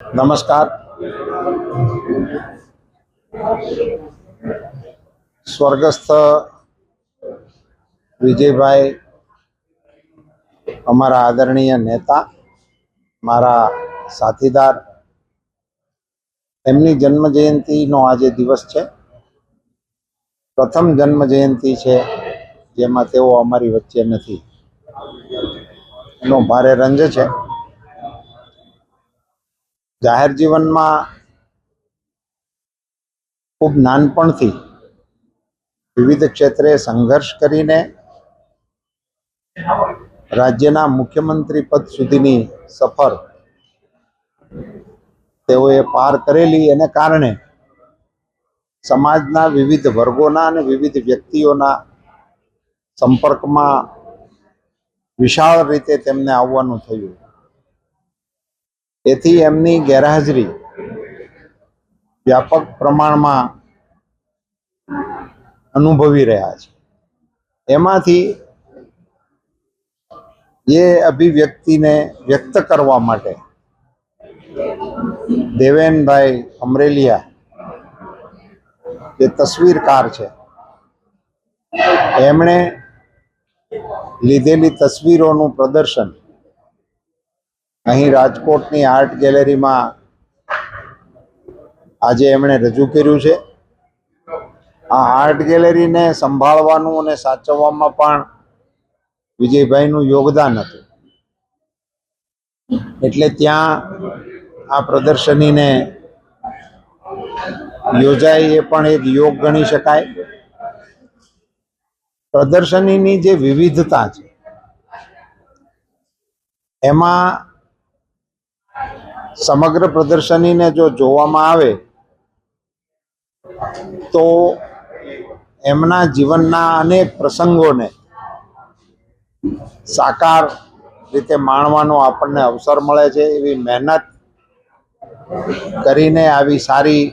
નમસ્કાર. સ્વર્ગસ્થ વિજયભાઈ, અમારા આદરણીય નેતા, મારા સાથીદાર, એમની જન્મ જયંતિનો આજે દિવસ છે. પ્રથમ જન્મ જયંતિ છે જેમાં તેઓ અમારી વચ્ચે નથી. એનો ભારે રંજ છે. જાહેર જીવનમાં ખૂબ નાનપણથી વિવિધ ક્ષેત્રે સંઘર્ષ કરીને રાજ્યના મુખ્યમંત્રી પદ સુધીની સફર તેઓએ પાર કરેલી. એને કારણે સમાજના વિવિધ વર્ગોના અને વિવિધ વ્યક્તિઓના સંપર્કમાં વિશાળ રીતે તેમને આવવાનું થયું. તેથી એમની ગેરહાજરી વ્યાપક પ્રમાણમાં અનુભવી રહ્યા છે. એમાંથી એ અભિવ્યક્તિને વ્યક્ત કરવા માટે દેવેનભાઈ અમરેલિયા જે તસવીરકાર છે, એમણે લીધેલી તસવીરોનું પ્રદર્શન અહીં રાજકોટની આર્ટ ગેલેરીમાં આજે એમણે રજૂ કર્યું છે. આ આર્ટ ગેલેરીને સંભાળવાનું અને સાચવવામાં પણ વિજયભાઈનું યોગદાન હતું. એટલે ત્યાં આ પ્રદર્શનીને યોજાય એ પણ એક યોગ ગણી શકાય. પ્રદર્શનીની જે વિવિધતા છે, એમાં સમગ્ર પ્રદર્શનીને જો જોવામાં આવે, તો એમના જીવનના અનેક પ્રસંગોને સાકાર રીતે માણવાનો આપણને અવસર મળે છે, એવી મહેનત કરીને આવી સારી